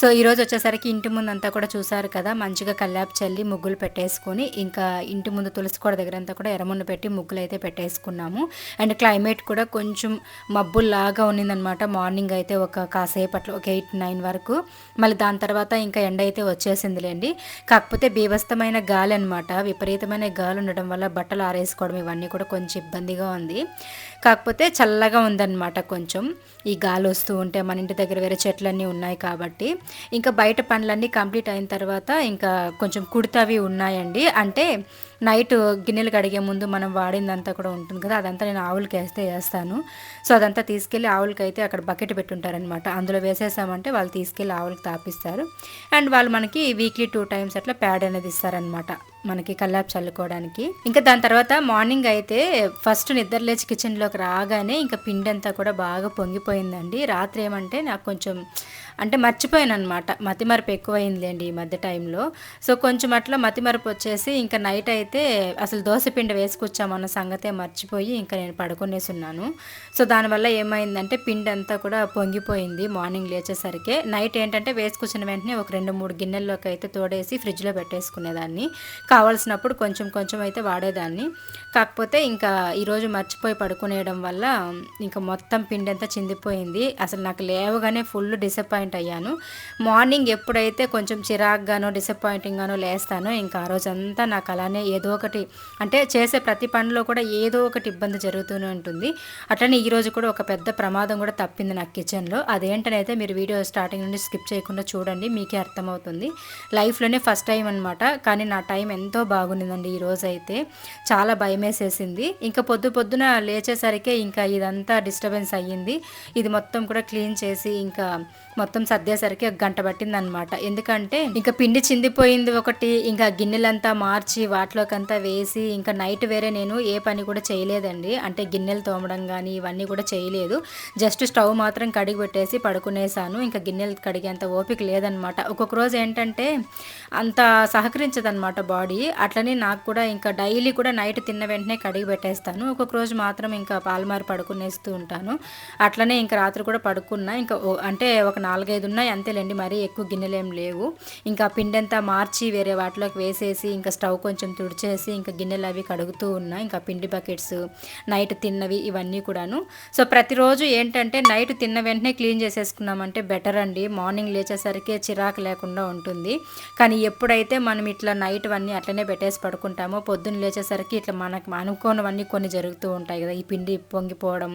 So ఈరోజు వచ్చేసరికి ఇంటి ముందు అంతా కూడా చూసారు కదా మంచిగా కల్లాపు చల్లి ముగ్గులు పెట్టేసుకొని ఇంకా ఇంటి ముందు తులసి కూడా దగ్గర అంతా కూడా ఎర్రమున్న పెట్టి ముగ్గులు అయితే పెట్టేసుకున్నాము. అండ్ క్లైమేట్ కూడా కొంచెం మబ్బుల్లాగా ఉన్నిందనమాట. మార్నింగ్ అయితే ఒక కాసేపట్లో ఒక ఎయిట్ నైన్ వరకు. మళ్ళీ దాని తర్వాత ఇంకా ఎండ అయితే వచ్చేసిందిలేండి. కాకపోతే బీభస్తమైన గాలి అనమాట విపరీతమైన గాలి ఉండడం వల్ల బట్టలు ఆరేసుకోవడం ఇవన్నీ కూడా కొంచెం ఇబ్బందిగా ఉంది. కాకపోతే చల్లగా ఉందన్నమాట కొంచెం. ఈ గాలి వస్తూ ఉంటే మన ఇంటి దగ్గర వేరే చెట్లన్నీ ఉన్నాయి కాబట్టి. ఇంకా బయట పనులన్నీ కంప్లీట్ అయిన తర్వాత ఇంకా కొంచెం కుడితవి ఉన్నాయండి. అంటే నైట్ గిన్నెలు కడిగే ముందు మనం వాడిందంతా కూడా ఉంటుంది కదా అదంతా నేను ఆవులకి వేస్తే వేస్తాను. సో అదంతా తీసుకెళ్ళి ఆవులకి అయితే అక్కడ బకెట్ పెట్టుంటారనమాట అందులో వేసేసామంటే వాళ్ళు తీసుకెళ్ళి ఆవులకి తాపిస్తారు. అండ్ వాళ్ళు మనకి వీక్లీ టూ టైమ్స్ అట్లా ప్యాడ్ అనేది ఇస్తారనమాట మనకి కల్లాపు చల్లుకోవడానికి. ఇంకా దాని తర్వాత మార్నింగ్ అయితే ఫస్ట్ నిద్ర లేచి కిచెన్లోకి రాగానే ఇంకా పిండి అంతా కూడా బాగా పొంగిపోయిందండి. రాత్రి ఏమంటే నాకు కొంచెం అంటే మర్చిపోయాను అనమాట మతిమరపు ఎక్కువైందిలేండి ఈ మధ్య టైంలో. సో కొంచెం అట్లా మతిమరపు వచ్చేసి ఇంకా నైట్ అయితే అసలు దోశపిండి వేసుకొచ్చామన్న సంగతే మర్చిపోయి ఇంకా నేను పడుకునేసి ఉన్నాను సో దానివల్ల ఏమైందంటే పిండి అంతా కూడా పొంగిపోయింది మార్నింగ్ లేచేసరికి. నైట్ ఏంటంటే వేసుకొచ్చిన వెంటనే ఒక రెండు మూడు గిన్నెల్లోకి అయితే తోడేసి ఫ్రిడ్జ్లో పెట్టేసుకునేదాన్ని. కావాల్సినప్పుడు కొంచెం కొంచెం అయితే వాడేదాన్ని. కాకపోతే ఇంకా ఈరోజు మర్చిపోయి పడుకునేయడం వల్ల ఇంకా మొత్తం పిండి అంతా చిందిపోయింది. అసలు నాకు లేవగానే ఫుల్ డిసప్పాయింట్ అయ్యాను. మార్నింగ్ ఎప్పుడైతే కొంచెం చిరాగ్గానో డిసప్పాయింటింగ్గానో లేస్తానో ఇంకా ఆ రోజంతా నాకు అలానే ఏదో ఒకటి అంటే చేసే ప్రతి పనిలో కూడా ఏదో ఒకటి ఇబ్బంది జరుగుతూనే ఉంటుంది. అట్లనే ఈరోజు కూడా ఒక పెద్ద ప్రమాదం కూడా తప్పింది నాకు కిచెన్లో అదేంటనైతే మీరు వీడియో స్టార్టింగ్ నుండి స్కిప్ చేయకుండా చూడండి మీకే అర్థమవుతుంది. లైఫ్లోనే ఫస్ట్ టైం అనమాట కానీ నా టైం ఎంతో బాగుండిందండి ఈ రోజు అయితే. చాలా భయం వేసేసింది ఇంకా పొద్దు పొద్దున లేచేసరికి ఇంకా ఇదంతా డిస్టర్బెన్స్ అయ్యింది. ఇది మొత్తం కూడా క్లీన్ చేసి ఇంకా మొత్తం మొత్తం సర్దేసరికి ఒక గంట పట్టింది అనమాట ఎందుకంటే ఇంకా పిండి చిందిపోయింది ఒకటి ఇంకా గిన్నెలంతా మార్చి వాటిలోకంతా వేసి ఇంకా నైట్ వేరే నేను ఏ పని కూడా చేయలేదండి. అంటే గిన్నెలు తోమడం కానీ ఇవన్నీ కూడా చేయలేదు. జస్ట్ స్టవ్ మాత్రం కడిగి పెట్టేసి పడుకునేసాను. ఇంకా గిన్నెలు కడిగేంత ఓపిక లేదనమాట. ఒక్కొక్క రోజు ఏంటంటే అంత సహకరించదనమాట బాడీ. అట్లనే నాకు కూడా ఇంకా డైలీ కూడా నైట్ తిన్న వెంటనే కడిగి పెట్టేస్తాను. ఒక్కొక్క రోజు మాత్రం ఇంకా పాలమారి పడుకునేస్తూ ఉంటాను. అట్లనే ఇంకా రాత్రి కూడా పడుకున్నా. ఇంకా అంటే ఒక నాలుగు నాలుగైదు ఉన్నాయి అంతేలేండి. మరీ ఎక్కువ గిన్నెలు లేవు. ఇంకా పిండి అంతా మార్చి వేరే వాటిలోకి వేసేసి ఇంకా స్టవ్ కొంచెం తుడిచేసి ఇంకా గిన్నెలు అవి కడుగుతూ ఉన్నా ఇంకా పిండి బకెట్స్ నైట్ తిన్నవి ఇవన్నీ కూడాను. సో ప్రతిరోజు ఏంటంటే నైట్ తిన్న వెంటనే క్లీన్ చేసేసుకున్నామంటే బెటర్ అండి. మార్నింగ్ లేచేసరికి చిరాకు లేకుండా ఉంటుంది. కానీ ఎప్పుడైతే మనం ఇట్లా నైట్ అన్నీ అట్లనే పెట్టేసి పడుకుంటామో పొద్దున్న లేచేసరికి ఇట్లా మనకు అనుకోనివన్నీ కొన్ని జరుగుతూ ఉంటాయి కదా ఈ పిండి పొంగిపోవడం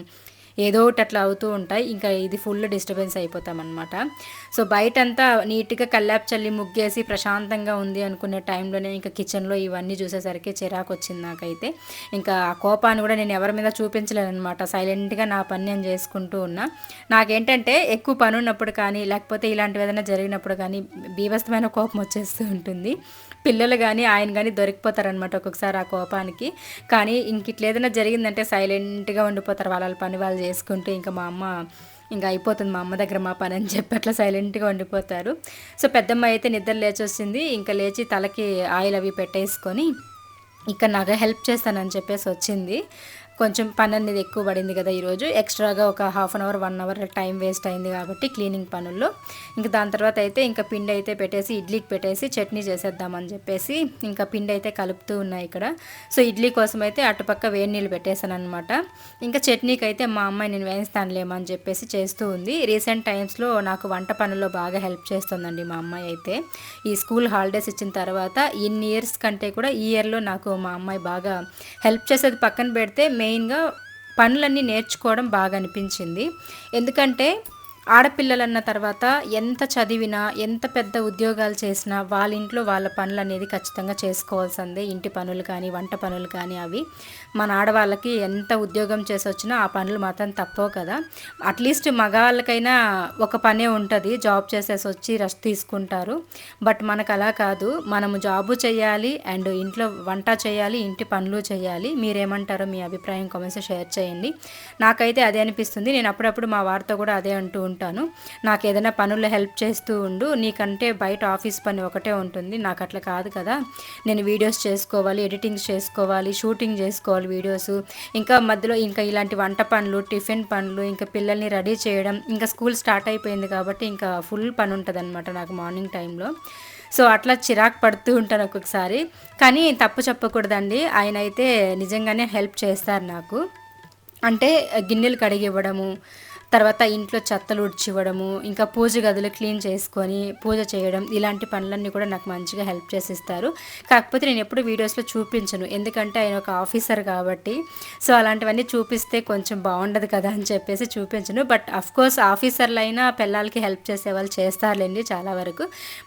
ఏదో ఒకటి అట్లా అవుతూ ఉంటాయి. ఇంకా ఇది ఫుల్ డిస్టర్బెన్స్ అయిపోతాం అనమాట సో బయట అంతా నీట్గా కల్లాపు చల్లి ముగ్గేసి ప్రశాంతంగా ఉంది అనుకునే టైంలోనే ఇంకా కిచెన్లో ఇవన్నీ చూసేసరికి చిరాకు వచ్చింది నాకైతే. ఇంకా ఆ కోపాన్ని కూడా నేను ఎవరి మీద చూపించలేనమాట సైలెంట్గా నా పని నేను చేసుకుంటూ ఉన్నా. నాకేంటంటే ఎక్కువ పని ఉన్నప్పుడు కానీ లేకపోతే ఇలాంటివి ఏదైనా జరిగినప్పుడు కానీ బీభస్తమైన కోపం వచ్చేస్తూ ఉంటుంది. పిల్లలు కానీ ఆయన కానీ దొరికిపోతారనమాట ఒక్కొక్కసారి ఆ కోపానికి. కానీ ఇంక ఇట్లా ఏదైనా జరిగిందంటే సైలెంట్గా ఉండిపోతారు వాళ్ళ పని వాళ్ళు చేసుకుంటూ ఇంకా మా అమ్మ ఇంకా అయిపోతుంది మా అమ్మ దగ్గర మా పని అని చెప్పి అట్లా సైలెంట్గా ఉండిపోతారు. సో పెద్దమ్మ అయితే నిద్ర లేచి వచ్చింది ఇంకా లేచి తలకి ఆయిల్ అవి పెట్టేసుకొని ఇక్కడ నాకు హెల్ప్ చేస్తానని చెప్పేసి వచ్చింది. కొంచెం పని అనేది ఎక్కువ పడింది కదా ఈరోజు. ఎక్స్ట్రాగా ఒక half an hour one hour time waste అయింది కాబట్టి క్లీనింగ్ పనుల్లో. ఇంకా దాని తర్వాత అయితే ఇంకా పిండి అయితే పెట్టేసి ఇడ్లీకి పెట్టేసి చట్నీ చేసేద్దామని చెప్పేసి ఇంకా పిండి అయితే కలుపుతూ ఉన్నాయి ఇక్కడ. సో ఇడ్లీ కోసం అయితే అటుపక్క వేడి నీళ్ళు పెట్టేశాను అనమాట ఇంకా చట్నీకి అయితే మా అమ్మాయి నేను వేయిస్తానులేమని చెప్పేసి చేస్తూ ఉంది. రీసెంట్ టైమ్స్లో నాకు వంట పనుల్లో బాగా హెల్ప్ చేస్తుందండి మా అమ్మాయి అయితే. ఈ స్కూల్ హాలిడేస్ ఇచ్చిన తర్వాత ఇన్ని ఇయర్స్ కంటే కూడా ఈ ఇయర్లో నాకు మా అమ్మాయి బాగా హెల్ప్ చేసేది పక్కన పెడితే మెయిన్గా పనులన్నీ నేర్చుకోవడం బాగా అనిపించింది ఎందుకంటే ఆడపిల్లలన్న తర్వాత ఎంత చదివినా ఎంత పెద్ద ఉద్యోగాలు చేసినా వాళ్ళ ఇంట్లో వాళ్ళ పనులు అనేది ఖచ్చితంగా చేసుకోవాల్సిందే. ఇంటి పనులు కానీ వంట పనులు కానీ అవి. మన ఆడవాళ్ళకి ఎంత ఉద్యోగం చేసి వచ్చినా ఆ పనులు మాత్రం తప్పవు కదా. అట్లీస్ట్ మగవాళ్ళకైనా ఒక పనే ఉంటుంది. జాబ్ చేసేసి వచ్చి రెస్ట్ తీసుకుంటారు. బట్ మనకు అలా కాదు. మనము జాబు చేయాలి అండ్ ఇంట్లో వంట చేయాలి ఇంటి పనులు చేయాలి. మీరేమంటారో మీ అభిప్రాయం కామెంట్స్ షేర్ చేయండి. నాకైతే అదే అనిపిస్తుంది. నేను అప్పుడప్పుడు మా వారితో కూడా అదే అంటూ ఉంటాను. నాకు ఏదైనా పనుల్లో హెల్ప్ చేస్తూ ఉండు. నీకంటే బయట ఆఫీస్ పని ఒకటే ఉంటుంది. నాకు అట్లా కాదు కదా. నేను వీడియోస్ చేసుకోవాలి ఎడిటింగ్స్ చేసుకోవాలి షూటింగ్ చేసుకోవాలి వీడియోస్. ఇంకా మధ్యలో ఇంకా ఇలాంటి వంట పనులు టిఫిన్ పనులు ఇంకా పిల్లల్ని రెడీ చేయడం. ఇంకా స్కూల్ స్టార్ట్ అయిపోయింది కాబట్టి ఇంకా ఫుల్ పని ఉంటుంది నాకు మార్నింగ్ టైంలో. సో అట్లా చిరాకు పడుతూ ఉంటాను ఒక్కొక్కసారి. కానీ తప్పు చెప్పకూడదండి. ఆయన అయితే నిజంగానే హెల్ప్ చేస్తారు నాకు. అంటే గిన్నెలు కడిగి ఇవ్వడము తర్వాత ఇంట్లో చెత్తలు ఉడ్చివ్వడము ఇంకా పూజ గదులు క్లీన్ చేసుకొని పూజ చేయడం ఇలాంటి పనులన్నీ కూడా నాకు మంచిగా హెల్ప్ చేసిస్తారు. కాకపోతే నేను ఎప్పుడు వీడియోస్లో చూపించను. ఎందుకంటే ఆయన ఒక ఆఫీసర్ కాబట్టి సో అలాంటివన్నీ చూపిస్తే కొంచెం బాగుండదు కదా అని చెప్పేసి చూపించను. బట్ కోర్స్ ఆఫీసర్లు అయినా పిల్లలకి హెల్ప్ చేసే వాళ్ళు చేస్తారులేండి చాలా వరకు.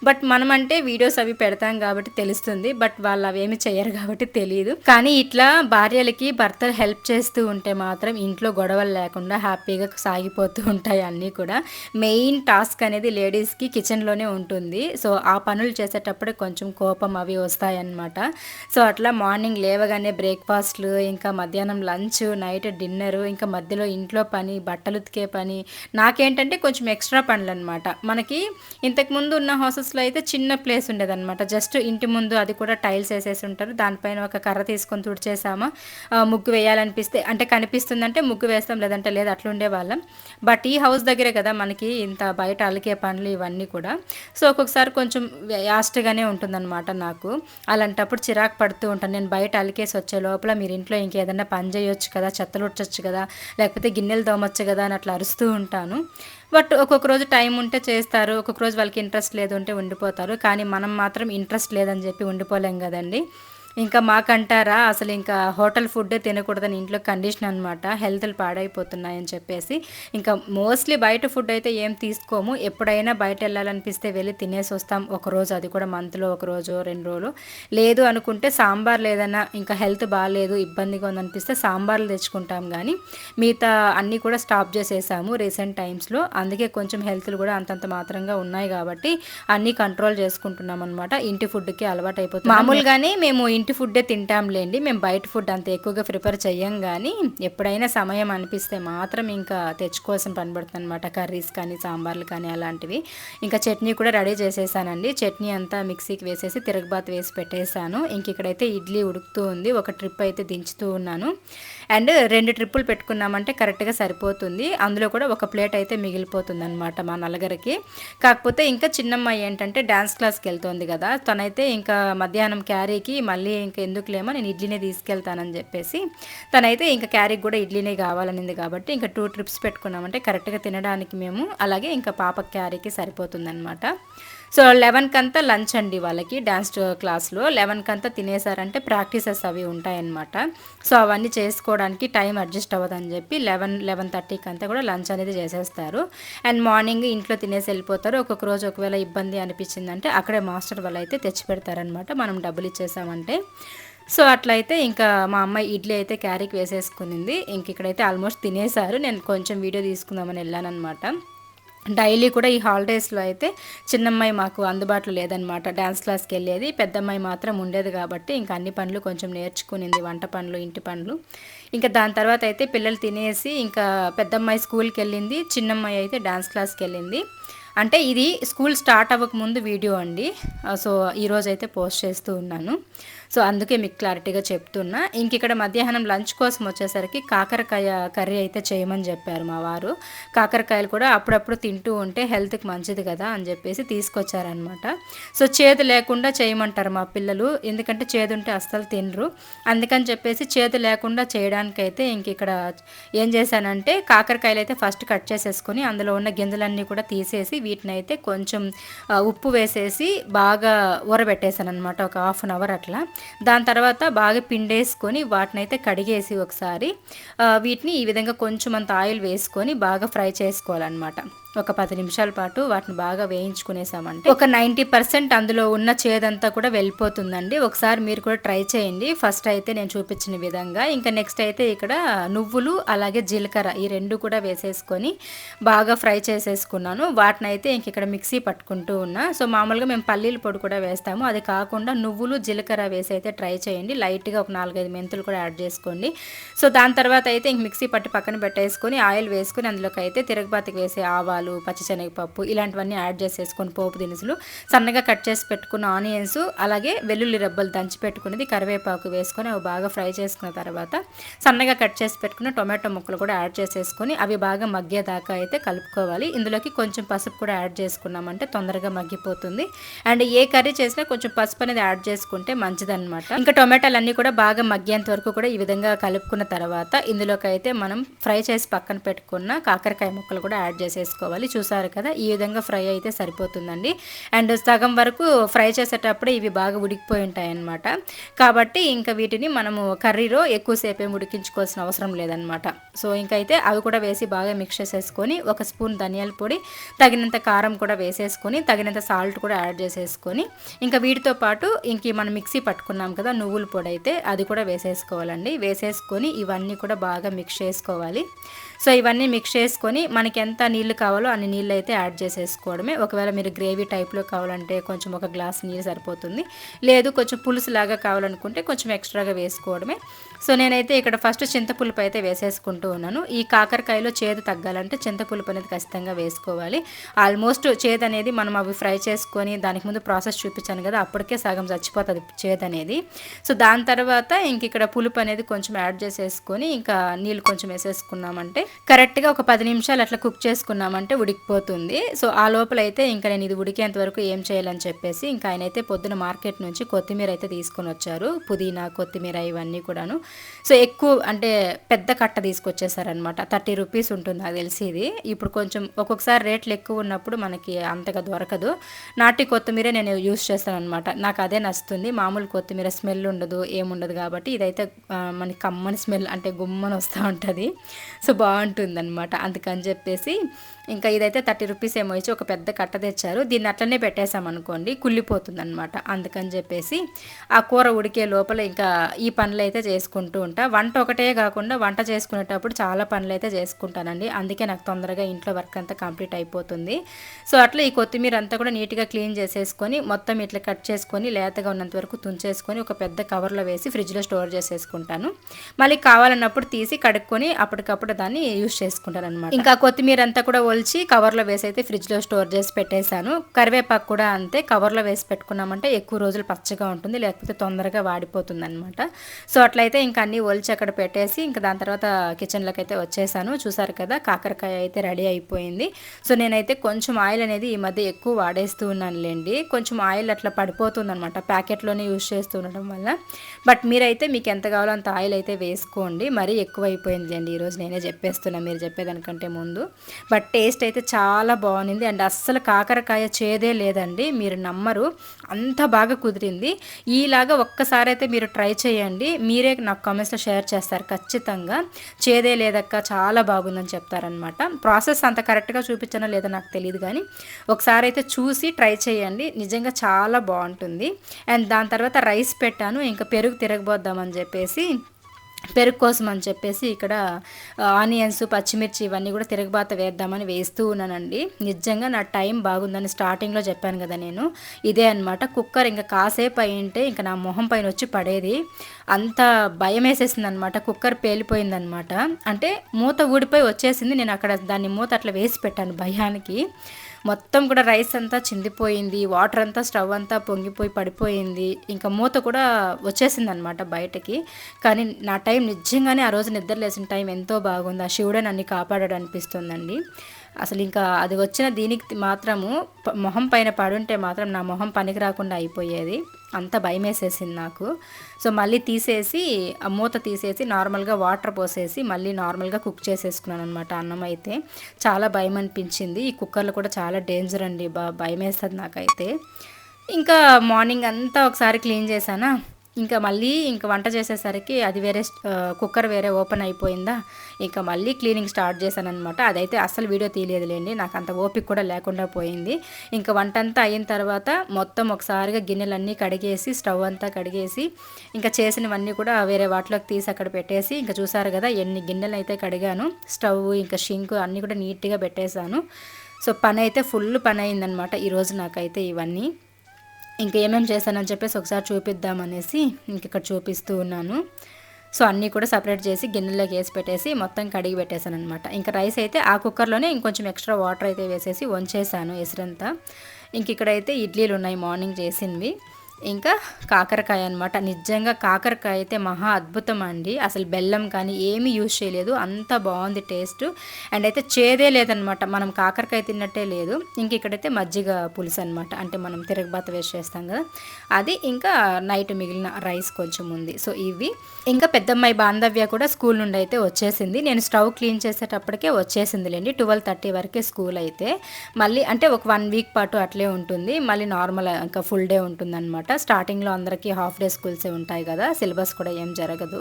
బట్ మనం అంటే వీడియోస్ అవి పెడతాం కాబట్టి తెలుస్తుంది. బట్ వాళ్ళు అవి ఏమి చేయరు కాబట్టి తెలియదు కానీ ఇట్లా భార్యలకి భర్తలు హెల్ప్ చేస్తూ ఉంటే మాత్రం ఇంట్లో గొడవలు లేకుండా హ్యాపీగా సాగి అయిపోతూ ఉంటాయి అన్నీ కూడా. మెయిన్ టాస్క్ అనేది లేడీస్కి కిచెన్లోనే ఉంటుంది. సో ఆ పనులు చేసేటప్పుడు కొంచెం కోపం అవి వస్తాయన్నమాట. సో అట్లా మార్నింగ్ లేవగానే బ్రేక్ఫాస్ట్లు ఇంకా మధ్యాహ్నం లంచ్ నైట్ డిన్నర్ ఇంకా మధ్యలో ఇంట్లో పని బట్టలు ఉతికే పని నాకేంటంటే కొంచెం ఎక్స్ట్రా పనులు అనమాట మనకి ఇంతకుముందు ఉన్న హౌసెస్లో అయితే చిన్న ప్లేస్ ఉండేదన్నమాట. జస్ట్ ఇంటి ముందు అది కూడా టైల్స్ వేసేసి ఉంటారు. దానిపైన ఒక కర్ర తీసుకొని తుడిచేసామా. ముగ్గు వేయాలనిపిస్తే అంటే కనిపిస్తుందంటే ముగ్గు వేస్తాం లేదంటే లేదు అట్లుండే వాళ్ళం. బట్ ఈ హౌస్ దగ్గరే కదా మనకి ఇంత బయట అలికే పనులు ఇవన్నీ కూడా. సో ఒక్కొక్కసారి కొంచెం యాస్ట్గానే ఉంటుందన్నమాట నాకు. అలాంటప్పుడు చిరాకు పడుతూ ఉంటాను. నేను బయట అలికేసి వచ్చే లోపల మీరు ఇంట్లో ఇంకేదన్నా పని చేయొచ్చు కదా చెత్తలు ఉడ్చొచ్చు కదా లేకపోతే గిన్నెలు దోమొచ్చు కదా అని అట్లా అరుస్తూ ఉంటాను. బట్ ఒక్కొక్క రోజు టైం ఉంటే చేస్తారు. ఒక్కొక్క రోజు వాళ్ళకి ఇంట్రెస్ట్ లేదు ఉంటే ఉండిపోతారు. కానీ మనం మాత్రం ఇంట్రెస్ట్ లేదని చెప్పి ఉండిపోలేం కదండి. ఇంకా మాకంటారా? అసలు ఇంకా హోటల్ ఫుడ్డే తినకూడదని ఇంట్లో కండిషన్ అనమాట హెల్త్లు పాడైపోతున్నాయని చెప్పేసి. ఇంకా మోస్ట్లీ బయట ఫుడ్ అయితే ఏం తీసుకోము. ఎప్పుడైనా బయట వెళ్ళాలనిపిస్తే వెళ్ళి తినేసి వస్తాం. ఒకరోజు అది కూడా మంత్లో ఒక రోజు రెండు రోజులు. లేదు అనుకుంటే సాంబార్ లేదన్నా ఇంకా హెల్త్ బాగాలేదు ఇబ్బందిగా ఉందనిపిస్తే సాంబార్లు తెచ్చుకుంటాం కానీ మిగతా అన్నీ కూడా స్టాప్ చేసేసాము రీసెంట్ టైమ్స్లో. అందుకే కొంచెం హెల్త్లు కూడా అంతంత మాత్రంగా ఉన్నాయి కాబట్టి అన్నీ కంట్రోల్ చేసుకుంటున్నాం అనమాట ఇంటి ఫుడ్కి అలవాటు అయిపోతుంది మామూలుగానే మేము ఇంటి ఫుడ్డే తింటాంలేండి. మేము బయట ఫుడ్ అంత ఎక్కువగా ప్రిపేర్ చెయ్యం కానీ ఎప్పుడైనా సమయం అనిపిస్తే మాత్రం ఇంకా తెచ్చుకోవాల్సిన పని పడుతుంది అనమాట కర్రీస్ కానీ సాంబార్లు కానీ అలాంటివి. ఇంకా చట్నీ కూడా రెడీ చేసేసానండి. చట్నీ అంతా మిక్సీకి వేసేసి తిరగబాత్ వేసి పెట్టేశాను. ఇంక ఇక్కడైతే ఇడ్లీ ఉడుకుతూ ఉంది. ఒక ట్రిప్ అయితే దించుతూ ఉన్నాను. అండ్ రెండు ట్రిప్పులు పెట్టుకున్నామంటే కరెక్ట్గా సరిపోతుంది. అందులో కూడా ఒక ప్లేట్ అయితే మిగిలిపోతుంది అనమాట మా నలుగురికి. కాకపోతే ఇంకా చిన్నమ్మాయి ఏంటంటే డ్యాన్స్ క్లాస్కి వెళ్తుంది కదా తనైతే ఇంకా మధ్యాహ్నం క్యారీకి మళ్ళీ ఇంకా ఎందుకులేమో నేను ఇడ్లీనే తీసుకెళ్తానని చెప్పేసి తనైతే ఇంకా క్యారీకి కూడా ఇడ్లీనే కావాలనింది కాబట్టి ఇంకా టూ ట్రిప్స్ పెట్టుకున్నామంటే కరెక్ట్గా తినడానికి మేము అలాగే ఇంకా పాప క్యారీకి సరిపోతుందన్నమాట. సో లెవెన్కి అంతా లంచ్ అండి వాళ్ళకి డ్యాన్స్ క్లాస్లో. లెవెన్కి అంతా తినేసారంటే ప్రాక్టీసెస్ అవి ఉంటాయన్నమాట. సో అవన్నీ చేసుకోవడానికి టైం అడ్జస్ట్ అవ్వదని చెప్పి లెవెన్ లెవెన్ థర్టీకి అంతా కూడా లంచ్ అనేది చేసేస్తారు. అండ్ మార్నింగ్ ఇంట్లో తినేసి వెళ్ళిపోతారు. ఒక్కొక్క రోజు ఒకవేళ ఇబ్బంది అనిపించిందంటే అక్కడే మాస్టర్ వాళ్ళు అయితే తెచ్చి పెడతారనమాట మనం డబ్బులు ఇచ్చేసామంటే. సో అట్లయితే ఇంకా మా అమ్మాయి ఇడ్లీ అయితే క్యారీకి వేసేసుకునింది. ఇంక ఇక్కడైతే ఆల్మోస్ట్ తినేసారు. నేను కొంచెం వీడియో తీసుకుందామని వెళ్ళానమాట డైలీ కూడా ఈ హాలిడేస్లో అయితే చిన్నమ్మాయి మాకు అందుబాటులో లేదనమాట డ్యాన్స్ క్లాస్కి వెళ్ళేది. పెద్దమ్మాయి మాత్రం ఉండేది కాబట్టి ఇంకా అన్ని పనులు కొంచెం నేర్చుకునింది. వంట పనులు ఇంటి పనులు. ఇంకా దాని తర్వాత అయితే పిల్లలు తినేసి ఇంకా పెద్దమ్మాయి స్కూల్కి వెళ్ళింది. చిన్నమ్మాయి అయితే డ్యాన్స్ క్లాస్కి వెళ్ళింది. అంటే ఇది స్కూల్ స్టార్ట్ అవ్వక ముందు వీడియో అండి. సో ఈరోజు అయితే పోస్ట్ చేస్తూ ఉన్నాను. సో అందుకే మీకు క్లారిటీగా చెప్తున్నా. ఇంక ఇక్కడ మధ్యాహ్నం లంచ్ కోసం వచ్చేసరికి కాకరకాయ కర్రీ అయితే చేయమని చెప్పారు మా వారు. కాకరకాయలు కూడా అప్పుడప్పుడు తింటూ ఉంటే హెల్త్కి మంచిది కదా అని చెప్పేసి తీసుకొచ్చారనమాట సో చేదు లేకుండా చేయమంటారు మా పిల్లలు. ఎందుకంటే చేదు ఉంటే అస్సలు తినరు. అందుకని చెప్పేసి చేదు లేకుండా చేయడానికైతే ఇంక ఇక్కడ ఏం చేశానంటే కాకరకాయలు అయితే ఫస్ట్ కట్ చేసేసుకొని అందులో ఉన్న గింజలన్నీ కూడా తీసేసి వీటిని అయితే కొంచెం ఉప్పు వేసేసి బాగా ఊరబెట్టేశాను అనమాట ఒక హాఫ్ అన్ అవర్ అట్లా. దాని తర్వాత బాగా పిండేసుకొని వాటిని అయితే కడిగేసి ఒకసారి వీటిని ఈ విధంగా కొంచెం అంత ఆయిల్ వేసుకొని బాగా ఫ్రై చేసుకోవాలన్నమాట. ఒక పది నిమిషాల పాటు వాటిని బాగా వేయించుకునేసామంటే ఒక నైంటీ పర్సెంట్ అందులో ఉన్న చేదంతా కూడా వెళ్ళిపోతుందండి. ఒకసారి మీరు కూడా ట్రై చేయండి. ఫస్ట్ అయితే నేను చూపించిన విధంగా. ఇంకా నెక్స్ట్ అయితే ఇక్కడ నువ్వులు అలాగే జీలకర్ర ఈ రెండు కూడా వేసేసుకొని బాగా ఫ్రై చేసేసుకున్నాను. వాటిని అయితే ఇంక ఇక్కడ మిక్సీ పట్టుకుంటూ ఉన్నా. సో మామూలుగా మేము పల్లీల పొడి కూడా వేస్తాము. అది కాకుండా నువ్వులు జీలకర్ర వేసి అయితే ట్రై చేయండి. లైట్గా ఒక నాలుగైదు మెంతులు కూడా యాడ్ చేసుకోండి. సో దాని తర్వాత అయితే ఇంక మిక్సీ పట్టి పక్కన పెట్టేసుకొని ఆయిల్ వేసుకొని అందులోకి అయితే తిరగబాతికి వేసే ఆవాలు ఆవాలు పచ్చిశనగపప్పు ఇలాంటివన్నీ యాడ్ చేసేసుకొని పోపు దినుసులు సన్నగా కట్ చేసి పెట్టుకున్న ఆనియన్స్ అలాగే వెల్లుల్లి రబ్బలు దంచి పెట్టుకున్నది కరివేపాకు వేసుకొని అవి బాగా ఫ్రై చేసుకున్న తర్వాత సన్నగా కట్ చేసి పెట్టుకున్న టొమాటో ముక్కలు కూడా యాడ్ చేసేసుకొని అవి బాగా మగ్గేదాకా అయితే కలుపుకోవాలి. ఇందులోకి కొంచెం పసుపు కూడా యాడ్ చేసుకున్నామంటే తొందరగా మగ్గిపోతుంది. అండ్ ఏ కర్రీ చేసినా కొంచెం పసుపు అనేది యాడ్ చేసుకుంటే మంచిదన్నమాట. ఇంకా టొమాటోలు అన్నీ కూడా బాగా మగ్గేంత వరకు కూడా ఈ విధంగా కలుపుకున్న తర్వాత ఇందులోకి అయితే మనం ఫ్రై చేసి పక్కన పెట్టుకున్న కాకరకాయ ముక్కలు కూడా యాడ్ చేసేసుకోవాలి. చూసారు కదా ఈ విధంగా ఫ్రై అయితే సరిపోతుందండి. అండ్ సగం వరకు ఫ్రై చేసేటప్పుడే ఇవి బాగా ఉడికిపోయి ఉంటాయి అన్నమాట కాబట్టి ఇంకా వీటిని మనము కర్రీలో ఎక్కువసేపే ఉడికించుకోవాల్సిన అవసరం లేదనమాట సో ఇంకైతే అవి కూడా వేసి బాగా మిక్స్ చేసేసుకొని ఒక స్పూన్ ధనియాల పొడి తగినంత కారం కూడా వేసేసుకొని తగినంత సాల్ట్ కూడా యాడ్ చేసేసుకొని ఇంకా వీటితో పాటు ఇంక మనం మిక్సీ పట్టుకున్నాం కదా నువ్వుల పొడి అయితే అది కూడా వేసేసుకోవాలండి. వేసేసుకొని ఇవన్నీ కూడా బాగా మిక్స్ చేసుకోవాలి. సో ఇవన్నీ మిక్స్ చేసుకొని మనకి ఎంత నీళ్ళు కావాలో అన్ని నీళ్ళు అయితే యాడ్ చేసేసుకోవడమే. ఒకవేళ మీరు గ్రేవీ టైప్లో కావాలంటే కొంచెం ఒక గ్లాస్ నీళ్ళు సరిపోతుంది. లేదు కొంచెం పులుసు లాగా కావాలనుకుంటే కొంచెం ఎక్స్ట్రాగా వేసుకోవడమే. సో నేనైతే ఇక్కడ ఫస్ట్ చింతపులుపు అయితే వేసేసుకుంటూ ఉన్నాను. ఈ కాకరకాయలో చేదు తగ్గాలంటే చింతపులుపు అనేది ఖచ్చితంగా వేసుకోవాలి. ఆల్మోస్ట్ చేదు అనేది మనం అవి ఫ్రై చేసుకొని దానికి ముందు ప్రాసెస్ చూపించాను కదా అప్పటికే సగం చచ్చిపోతుంది చేదు అనేది. సో దాని తర్వాత ఇంక ఇక్కడ పులుపు అనేది కొంచెం యాడ్ చేసేసుకొని ఇంకా నీళ్ళు కొంచెం వేసేసుకున్నామంటే కరెక్ట్గా ఒక పది నిమిషాలు అట్లా కుక్ చేసుకున్నామంటే ఉడికిపోతుంది. సో ఆ లోపల అయితే ఇంకా నేను ఇది ఉడికేంత వరకు ఏం చేయాలని చెప్పేసి ఇంకా ఆయన అయితే పొద్దున మార్కెట్ నుంచి కొత్తిమీర అయితే తీసుకొని వచ్చారు. పుదీనా కొత్తిమీర ఇవన్నీ కూడాను. సో ఎక్కువ అంటే పెద్ద కట్ట తీసుకొచ్చేసారనమాట థర్టీ రూపీస్ ఉంటుంది నాకు తెలిసి ఇది. ఇప్పుడు కొంచెం ఒక్కొక్కసారి రేట్లు ఎక్కువ ఉన్నప్పుడు మనకి అంతగా దొరకదు. నాటి కొత్తిమీర నేను యూస్ చేస్తాను అనమాట నాకు అదే నచ్చుతుంది. మామూలు కొత్తిమీర స్మెల్ ఉండదు ఏముండదు కాబట్టి ఇదైతే మనకి కమ్మని స్మెల్ అంటే గుమ్మని వస్తూ ఉంటుంది. సో బాగుంటుంది అనమాట అందుకని చెప్పేసి ఇంకా ఇదైతే థర్టీ రూపీస్ ఏమో ఇచ్చి ఒక పెద్ద కట్ట తెచ్చారు. దీన్ని అట్లనే పెట్టేసామనుకోండి కుళ్ళిపోతుంది అనమాట అందుకని చెప్పేసి ఆ కూర ఉడికే లోపల ఇంకా ఈ పనులు అయితే చేసుకుంటూ ఉంటా. వంట ఒకటే కాకుండా వంట చేసుకునేటప్పుడు చాలా పనులు అయితే చేసుకుంటానండి. అందుకే నాకు తొందరగా ఇంట్లో వర్క్ అంతా కంప్లీట్ అయిపోతుంది. సో అట్లా ఈ కొత్తిమీర అంతా కూడా నీట్గా క్లీన్ చేసేసుకొని మొత్తం ఇట్లా కట్ చేసుకొని లేతగా ఉన్నంత వరకు తుంచేసుకొని ఒక పెద్ద కవర్లో వేసి ఫ్రిడ్జ్లో స్టోర్ చేసేసుకుంటాను. మళ్ళీ కావాలన్నప్పుడు తీసి కడుక్కొని అప్పటికప్పుడు దాన్ని యూస్ చేసుకుంటాను అనమాట ఇంకా కొత్తిమీర అంతా కూడా ఒలిచి కవర్లో వేసి అయితే ఫ్రిడ్జ్లో స్టోర్ చేసి పెట్టేశాను. కరివేపాకు కూడా అంతే కవర్లో వేసి పెట్టుకున్నామంటే ఎక్కువ రోజులు పచ్చగా ఉంటుంది లేకపోతే తొందరగా వాడిపోతుంది అనమాట సో అట్లయితే ఇంకా అన్నీ ఒలిచి అక్కడ పెట్టేసి ఇంకా దాని తర్వాత కిచెన్లోకి అయితే వచ్చేసాను. చూసారు కదా కాకరకాయ అయితే రెడీ అయిపోయింది. సో నేనైతే కొంచెం ఆయిల్ అనేది ఈ మధ్య ఎక్కువ వాడేస్తూ ఉన్నానులేండి. కొంచెం ఆయిల్ అట్లా పడిపోతుంది అనమాట ప్యాకెట్లోనే యూస్ చేస్తూ ఉండడం వల్ల. బట్ మీరైతే మీకు ఎంత కావాలో అంత ఆయిల్ అయితే వేసుకోండి. మరీ ఎక్కువ అయిపోయింది ఈరోజు నేనే చెప్పేస్తున్నా మీరు చెప్పేదానికంటే ముందు. బట్ టేస్ట్ అయితే చాలా బాగుంది. అండ్ అస్సలు కాకరకాయ చేదే లేదండి. మీరు నమ్మరు. అంత బాగా కుదిరింది. ఈలాగా ఒక్కసారి అయితే మీరు ట్రై చేయండి. మీరే నాకు కామెంట్స్లో షేర్ చేస్తారు. ఖచ్చితంగా. చేదే లేదక్క చాలా బాగుందని చెప్తారనమాట ప్రాసెస్ అంత కరెక్ట్గా చూపించానో లేదో నాకు తెలియదు కానీ ఒకసారి అయితే చూసి ట్రై చేయండి. నిజంగా చాలా బాగుంటుంది. అండ్ దాని తర్వాత రైస్ పెట్టాను. ఇంకా పెరుగు తిరగబోద్దామని చెప్పేసి పెరుగు కోసం అని చెప్పేసి ఇక్కడ ఆనియన్స్ పచ్చిమిర్చి ఇవన్నీ కూడా తిరగబాత వేద్దామని వేస్తూ ఉన్నానండి. నిజంగా నా టైం బాగుందని స్టార్టింగ్లో చెప్పాను కదా నేను. ఇదే అనమాట కుక్కర్ ఇంకా కాసేపు అయింటే ఇంకా నా మొహం పైన వచ్చి పడేది. అంత భయం వేసేసింది అనమాట కుక్కర్ పేలిపోయిందనమాట అంటే మూత ఊడిపోయి వచ్చేసింది. నేను అక్కడ దాన్ని మూత అట్లా వేసి పెట్టాను భయానికి. మొత్తం కూడా రైస్ అంతా చిందిపోయింది వాటర్ అంతా స్టవ్ అంతా పొంగిపోయి పడిపోయింది. ఇంకా మూత కూడా వచ్చేసింది అనమాట బయటకి. కానీ నా టైం నిజంగానే ఆ రోజు నిద్ర లేసిన టైం ఎంతో బాగుంది. ఆ శివుడే నన్ను కాపాడాడు అనిపిస్తుందండి. అసలు ఇంకా అది వచ్చిన దీనికి మాత్రము మొహం పైన పడుంటే మాత్రం నా మొహం పనికి రాకుండా అయిపోయేది. అంత భయం వేసేసింది నాకు. సో మళ్ళీ తీసేసి ఆ మూత తీసేసి నార్మల్గా వాటర్ పోసేసి మళ్ళీ నార్మల్గా కుక్ చేసేసుకున్నాను అనమాట అన్నం అయితే. చాలా భయం అనిపించింది. ఈ కుక్కర్లు కూడా చాలా డేంజర్ అండి. బా భయం వేస్తుంది నాకైతే. ఇంకా మార్నింగ్ అంతా ఒకసారి క్లీన్ చేశానా? ఇంకా మళ్ళీ ఇంకా వంట చేసేసరికి అది వేరే కుక్కర్ వేరే ఓపెన్ అయిపోయిందా. ఇంకా మళ్ళీ క్లీనింగ్ స్టార్ట్ చేశాను అనమాట అదైతే అస్సలు వీడియో తీయలేదులేండి. నాకు అంత ఓపిక కూడా లేకుండా పోయింది. ఇంకా వంట అంతా అయిన తర్వాత మొత్తం ఒకసారిగా గిన్నెలన్నీ కడిగేసి స్టవ్ అంతా కడిగేసి ఇంకా చేసినవన్నీ కూడా వేరే వాటిలోకి తీసి అక్కడ పెట్టేసి ఇంకా చూసారు కదా ఎన్ని గిన్నెలు అయితే కడిగాను. స్టవ్ ఇంకా షింక్ అన్నీ కూడా నీట్గా పెట్టేశాను. సో పని అయితే ఫుల్ పని అయిందనమాట ఈరోజు నాకైతే ఇవన్నీ. ఇంకా ఏమేమి చేశానని చెప్పేసి ఒకసారి చూపిద్దామనేసి ఇంక ఇక్కడ చూపిస్తూ ఉన్నాను. సో అన్నీ కూడా సపరేట్ చేసి గిన్నెలోకి వేసి పెట్టేసి మొత్తం కడిగి పెట్టేశాను అనమాట ఇంకా రైస్ అయితే ఆ కుక్కర్లోనే ఇంకొంచెం ఎక్స్ట్రా వాటర్ అయితే వేసేసి వంచేసాను ఎసురంతా. ఇంక ఇక్కడైతే ఇడ్లీలు ఉన్నాయి మార్నింగ్ చేసినవి ఇంకా కాకరకాయ అనమాట నిజంగా కాకరకాయ అయితే మహా అద్భుతం అండి. అసలు బెల్లం కానీ ఏమీ యూజ్ చేయలేదు. అంత బాగుంది టేస్ట్. అండ్ అయితే చేదే లేదనమాట మనం కాకరకాయ తిన్నట్టే లేదు. ఇంక ఇక్కడైతే మజ్జిగ పులుసు అనమాట అంటే మనం తిరగబాత వేసి చేస్తాం కదా. అది ఇంకా నైట్ మిగిలిన రైస్ కొంచెం ఉంది. సో ఇవి. ఇంకా పెద్దమ్మాయి బాంధవ్య కూడా స్కూల్ నుండి అయితే వచ్చేసింది. నేను స్టవ్ క్లీన్ చేసేటప్పటికే వచ్చేసిందిలేండి ట్వెల్వ్ థర్టీ వరకే స్కూల్ అయితే. మళ్ళీ అంటే ఒక వన్ వీక్ పాటు అట్లే ఉంటుంది. మళ్ళీ నార్మల్ ఇంకా ఫుల్ డే ఉంటుంది అనమాట. స్టార్టింగ్లో అందరికీ హాఫ్ డే స్కూల్సే ఉంటాయి కదా సిలబస్ కూడా ఏం జరగదు.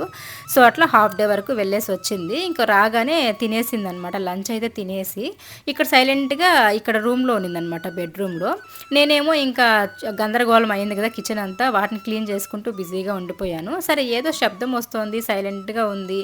సో అట్లా హాఫ్ డే వరకు వెళ్ళేసి వచ్చింది. ఇంకా రాగానే తినేసింది అనమాట లంచ్ అయితే తినేసి ఇక్కడ సైలెంట్గా ఇక్కడ రూమ్లో ఉన్నిందనమాట బెడ్రూమ్లో. నేనేమో ఇంకా గందరగోళం అయింది కదా కిచెన్ అంతా వాటిని క్లీన్ చేసుకుంటూ బిజీగా ఉండిపోయాను. సరే ఏదో శబ్దం వస్తుంది సైలెంట్గా ఉంది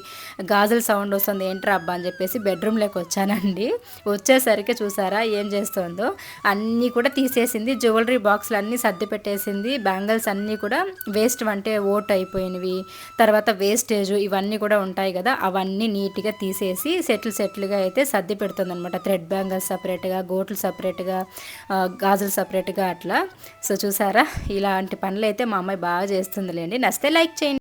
గాజుల సౌండ్ వస్తుంది ఏంట్రా అబ్బా అని చెప్పేసి బెడ్రూమ్లోకి వచ్చానండి. వచ్చేసరికి చూసారా ఏం చేస్తుందో అన్నీ కూడా తీసేసింది జ్యువెలరీ బాక్సులు అన్నీ సర్ది పెట్టేసింది బ్యాంగిల్స్ అన్నీ కూడా వేస్ట్ అంటే ఓట్ అయిపోయినవి. తర్వాత వేస్టేజ్ ఇవన్నీ కూడా ఉంటాయి కదా అవన్నీ నీట్గా తీసేసి సెటిల్ సెటిల్గా అయితే సర్ది పెడుతుంది అనమాట థ్రెడ్ బ్యాంగిల్స్ సపరేట్గా గోట్లు సపరేట్గా గాజులు సపరేట్గా అట్లా. సో చూసారా ఇలాంటి పనులు అయితే మా అమ్మాయి బాగా చేస్తుందిలేండి. నస్తే లైక్ చేయండి.